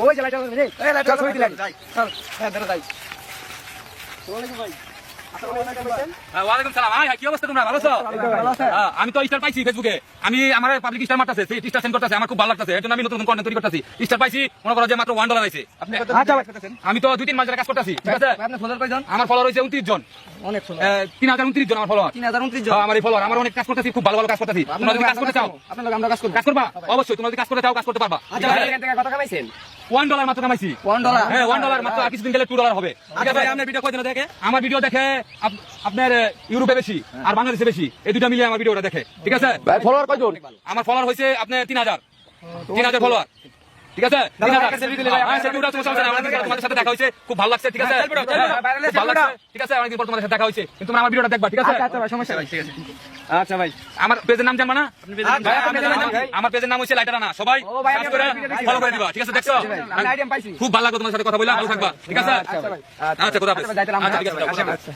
ওই যে লাইট রে এই লাইট। দিলাই চল। হ্যাঁ ধরে যাই। হ্যাঁ, হ্যাঁ, আমি তো স্টার পাইছি ফেসবুকে আমি আমার পাবলিক স্টার মারতেছে সেই স্টার সেন্ড করতেছে আমার খুব ভালো লাগতেছে। এর জন্য আমি নতুন নতুন কন্টেন্ট তৈরি করতেছি। স্টার পাইছি মনে করো যে মাত্র ওয়ান ডলার আছে আপনি কত আচ্ছা ভাই। আমি তো দুই তিন মাস কাজ করতেছি ঠিক আছে? আপনি ফলোয়ার কয়জন? আমার ফলোয়ার হয়েছে উনত্রিশ জন। তিন হাজার উনত্রিশ জন আমার ফলোয়ার তিন হাজার উনত্রিশ জন। আমার এই ফলোয়ার আমার অনেক কাজ করতেছি খুব ভালো ভালো কাজ করতেছি। তোমরা যদি কাজ করতে চাও আপনার লোক আমরা কাজ করবা। অবশ্যই তোমরা যদি কাজ করতে চাও কাজ করতে পারবা। ওয়ান ডলার মাত্র কামাইছি। ওয়ান ডলার হ্যাঁ ওয়ান ডলার মাত্র আর কিছুদিন গেলে টু ডলার হবে। আচ্ছা আপনার ভিডিও কয়জন দেখে? আমার ভিডিও দেখে আপ- আপনার ইউরোপে বেশি আর বাংলাদেশে বেশি। এই দুটা মিলিয়ে আমার ভিডিওটা দেখে। ঠিক আছে? ভাই ফলোয়ার কয়জন? আমার ফলোয়ার হয়েছে আপনার তিন হাজার। তিন হাজার ফলোয়ার ঠিক আছে? হ্যাঁ, তোমাদের সাথে দেখা হয়েছে। খুব ভালো লাগছে ঠিক আছে? হ্যাঁ, ভালো লাগছে। ঠিক আছে অনেকদিন পর তোমাদের সাথে দেখা হয়েছে। কিন্তু তোমরা আমার ভিডিওটা দেখবা ঠিক আছে? আচ্ছা আচ্ছা ভাই সমস্যা ঠিক আছে। আচ্ছা ভাই। আমার পেজের নাম জানবা না? আচ্ছা, আমার পেজের নাম- ভাই। আমার পেজের নাম হচ্ছে লাইটার আনা সবাই ফলো করে দিবা ঠিক আছে? দেখছ? পাইছি। খুব ভালো লাগল তোমার সাথে কথা বলে ভালো থাকবা ঠিক আছে? আচ্ছা ভাই। আচ্ছা কথা আচ্ছা আচ্ছা ঠিক আছে আচ্ছা আচ্ছা।